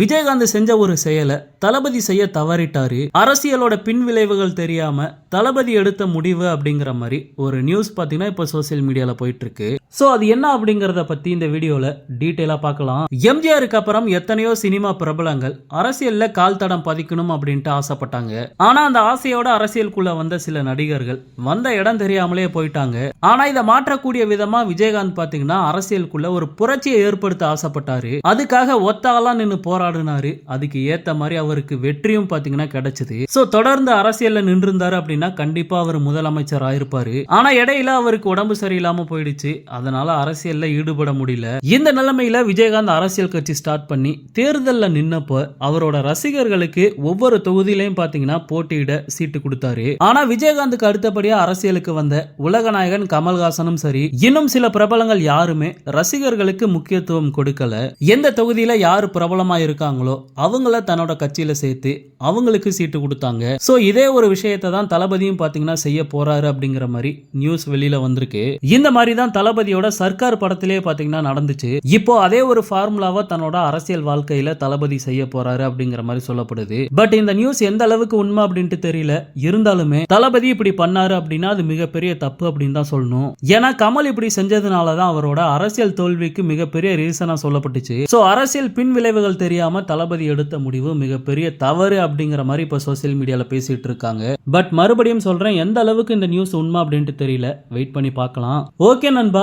விஜயகாந்த் செஞ்ச ஒரு செயலை தளபதி செய்ய தவறிட்டாரு. அரசியலோட பின் விளைவுகள் தெரியாம தளபதி எடுத்த முடிவு அப்படிங்கிற மாதிரி ஒரு நியூஸ் பார்த்தீங்கன்னா இப்போ சோசியல் மீடியாவில் போயிட்டு இருக்கு. ஸோ அது என்ன அப்படிங்கிறத பற்றி இந்த வீடியோவில் டீட்டெயிலா பார்க்கலாம். எம்ஜிஆருக்கு அப்புறம் எத்தனையோ சினிமா பிரபலங்கள் அரசியல்ல கால் தடம் பதிக்கணும் அப்படின்ட்டு ஆசைப்பட்டாங்க. ஆனா அந்த ஆசையோட அரசியலுக்குள்ள வந்த சில நடிகர்கள் வந்த இடம் தெரியாமலே போயிட்டாங்க. ஆனா இதை மாற்றக்கூடிய விதமா விஜயகாந்த் பார்த்தீங்கன்னா அரசியலுக்குள்ள ஒரு புரட்சியை ஏற்படுத்த ஆசைப்பட்டாரு. அதுக்காக ஒத்தாலாம் நின்று போராடினாரு. அதுக்கு ஏற்ற மாதிரி அவருக்கு வெற்றியும் பார்த்தீங்கன்னா கிடைச்சது. ஸோ தொடர்ந்து அரசியலில் நின்றிருந்தாரு அப்படின்னா கண்டிப்பாக அவர் முதலமைச்சர் ஆயிருப்பாரு. ஆனால் இடையில அவருக்கு உடம்பு சரியில்லாமல் போயிடுச்சு. அதனால அரசியல்ல ஈடுபட முடியல. இந்த நிலைமையில விஜயகாந்த் அரசியல் கட்சி ஸ்டார்ட் பண்ணி தேர்தல்ல நின்னப்போ அவரோட ரசிகர்களுக்கு ஒவ்வொரு தொகுதியிலையும் பாத்தீங்கன்னா போட்டியிட சீட்டு கொடுத்தாரு. ஆனா விஜயகாந்துக்கு அடுத்தபடியா அரசியலுக்கு வந்த உலகநாயகன் கமல்ஹாசனும் சரி இன்னும் சில பிரபலங்கள் யாருமே ரசிகர்களுக்கு முக்கியத்துவம் கொடுக்கல. எந்த தொகுதியில யாரு பிரபலமா இருக்காங்களோ அவங்கள தன்னோட கட்சியில சேர்த்து அவங்களுக்கு சீட்டு கொடுத்தாங்க. சோ இதே ஒரு விஷயத்தை தான் தளபதியும் பாத்தீங்கன்னா செய்ய போறாரு அப்படிங்கிற மாதிரி நியூஸ் வெளியில வந்திருக்கு. இந்த மாதிரி தான் தளபதி தளபதியோட சர்க்கார் படத்திலே பார்த்தீங்கன்னா நடந்துச்சு. இப்போ அதே ஒரு ஃபார்முலாவை தன்னோட அரசியல் வாழ்க்கையில தளபதி செய்ய போறாரு அப்படிங்கிற மாதிரி சொல்லப்படுது. பட் இந்த நியூஸ் எந்த அளவுக்கு உண்மை அப்படின்ட்டு தெரியல. இருந்தாலுமே தளபதி இப்படி பண்ணாரு அப்படின்னா அது மிகப்பெரிய தப்பு அப்படின்னு தான் சொல்லணும். ஏன்னா கமல் இப்படி செஞ்சதுனால தான் அவரோட அரசியல் தோல்விக்கு மிகப்பெரிய ரீசனா சொல்லப்பட்டுச்சு. ஸோ அரசியல் பின் விளைவுகள் தெரியாம தளபதி எடுத்த முடிவு மிகப்பெரிய தவறு அப்படிங்கிற மாதிரி இப்போ சோசியல் மீடியாவில் பேசிட்டு இருக்காங்க. பட் மறுபடியும் சொல்றேன் எந்த அளவுக்கு இந்த நியூஸ் உண்மை அப்படின்ட்டு தெரியல. வெயிட் பண்ணி பார்க்கலாம். ஓகே நண்பா.